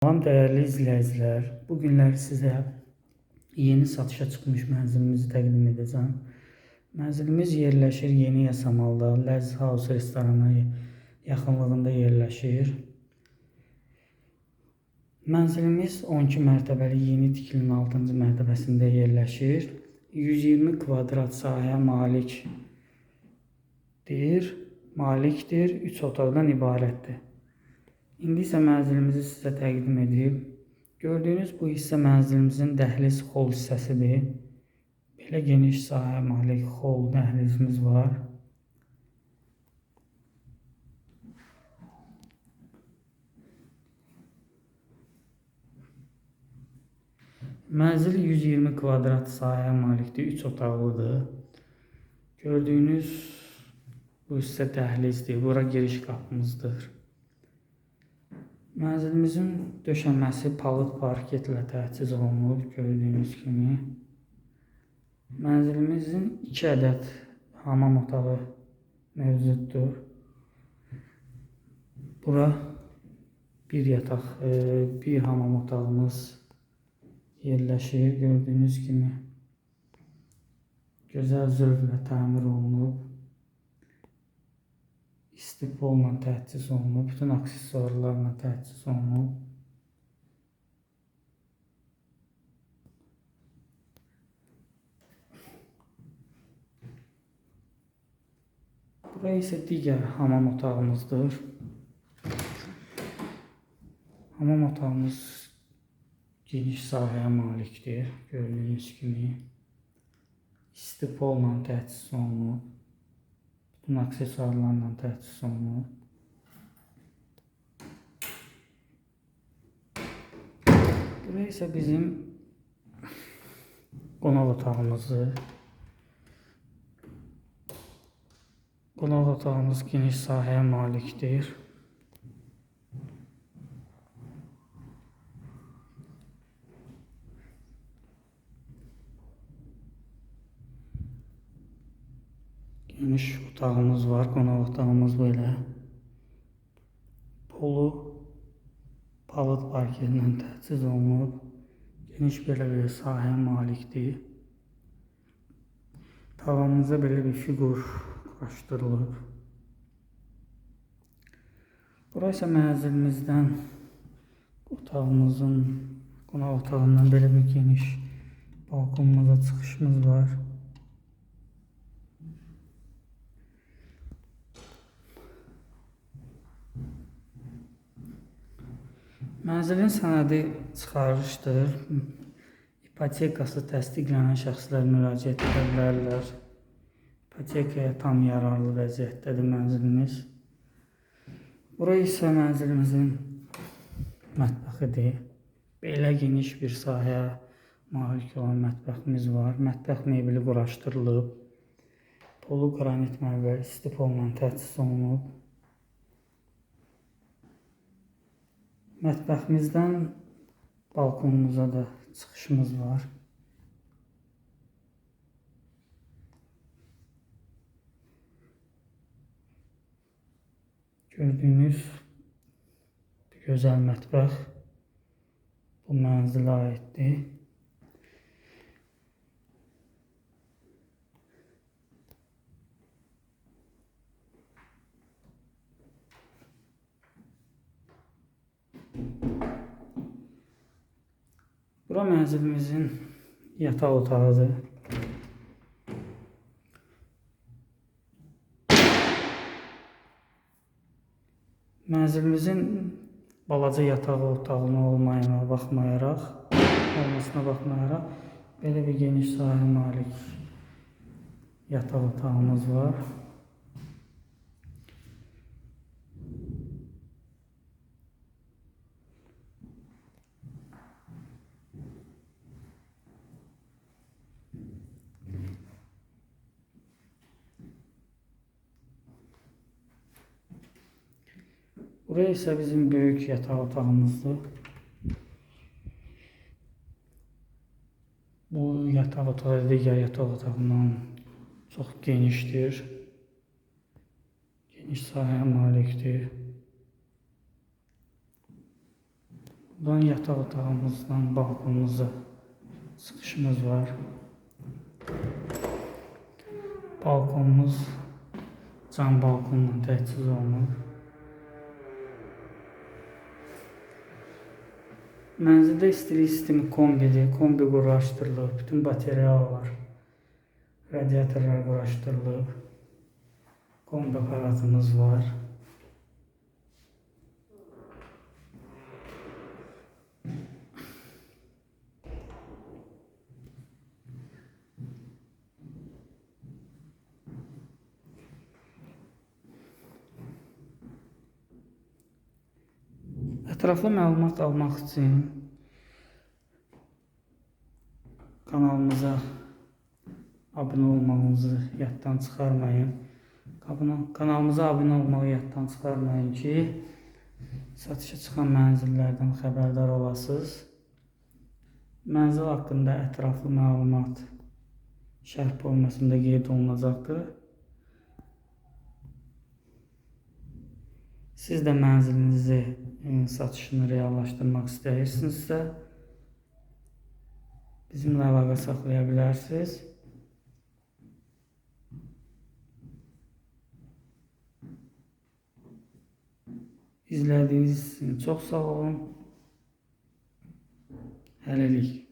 Salam değerli izləyicilər. Bu günlər sizə yeni satışa çıxmış mənzilimizi təqdim edəcəm. Mənzilimiz yerləşir Yeni Yasamalda, Ləz House restoranı yaxınlığında yerləşir. Mənzilimiz 12 mərtəbəli yeni tikilinin 6-cı mərtəbəsində yerləşir. 120 kvadrat sahəyə malikdir. Malikdir, 3 otaqdan ibarətdir. İndi isə mənzilimizi sizə təqdim edib. Gördüyünüz bu hissə mənzilimizin dəhliz xol hissəsidir. Belə geniş sahəyə malik xol dəhlizimiz var. Mənzil 120 kvadrat sahəyə malikdir, 3 otaqlıdır. Gördüyünüz bu hissə dəhlizdir. Bura giriş qapımızdır. Mənzilimizin döşəməsi palıd parketlə təchiz olunub, gördüyünüz kimi. Mənzilimizin 2 ədəd hamam otağı mövcuddur. Bura bir yataq, e, bir hamam otağımız yerləşir, gördüyünüz kimi. Gözəl zövqlə təmir olunub. İstipolla təchiz olunub, bütün aksesuarlarla təchiz olunub. Bura isə digər hamam otağımızdır. Hamam otağımız geniş sahəyə malikdir, gördüyünüz kimi. İstipolla təchiz olunub. Bütün aksesuarlarla təchiz olunub. Bura isə bizim qonaq otağımızdır. Qonaq otağımız geniş sahəyə malikdir. Geniş otağımız var, qonaq otağımız belə. Polu palıd parketilə təchiz olunub. Geniş belə bir sahəyə malikdir. Tavanımıza belə bir fiqur quraşdırılıb. Bura isə mənzilimizdən otağımızın, qonaq otağından belə bir geniş balkonumuza çıxışımız var. Mənzilin sənədi çıxarılışdır. İpotekası təsdiqlənən şəxslər müraciət edə bilərlər. İpotekaya tam yararlı vəziyyətdədir mənzilimiz. Bura isə mənzilimizin mətbəxidir. Belə geniş bir sahəyə malik olan mətbəximiz var. Mətbəx mebeli quraşdırılıb. Polu qranit mərmər stipolla təchiz olunub. Mətbəximizdən balkonumuza da çıxışımız var. Gördüyünüz gözəl mətbəx bu mənzilə aiddir. Bura mənzilimizin yataq otağıdır. Mənzilimizin balaca yataq otağına olmayına baxmayaraq, olmasına baxmayaraq belə bir geniş sahəyə malik yataq otağımız var. Buraya isə bizim böyük yataq otağımızdır. Bu yataq otağı digər yataq otağından çox genişdir. Geniş sahəyə malikdir. Buradan yataq otağımızdan balkonumuza çıxışımız var. Balkonumuz cam balkonla təchiz olunur. Mənzildə istilik sistemi kombidir. Kombi quraşdırılıb, bütün batareyalar, radiatorlar quraşdırılıb. Kombi aparatımız var. Ətraflı məlumat almaq üçün kanalımıza abunə olmağınızı yaddan çıxarmayın. Kanal- Kanalımıza abunə olmağı yaddan çıxarmayın ki, satışa çıxan mənzillərdən xəbərdar olasınız. Mənzil haqqında ətraflı məlumat şərh bölməsində qeyd olunacaqdır. Siz də mənzilinizi satışını reallaşdırmaq istəyirsinizsə, bizimlə əlaqə saxlaya bilərsiniz. İzlədiyiniz üçün çox sağ olun. Hələlik.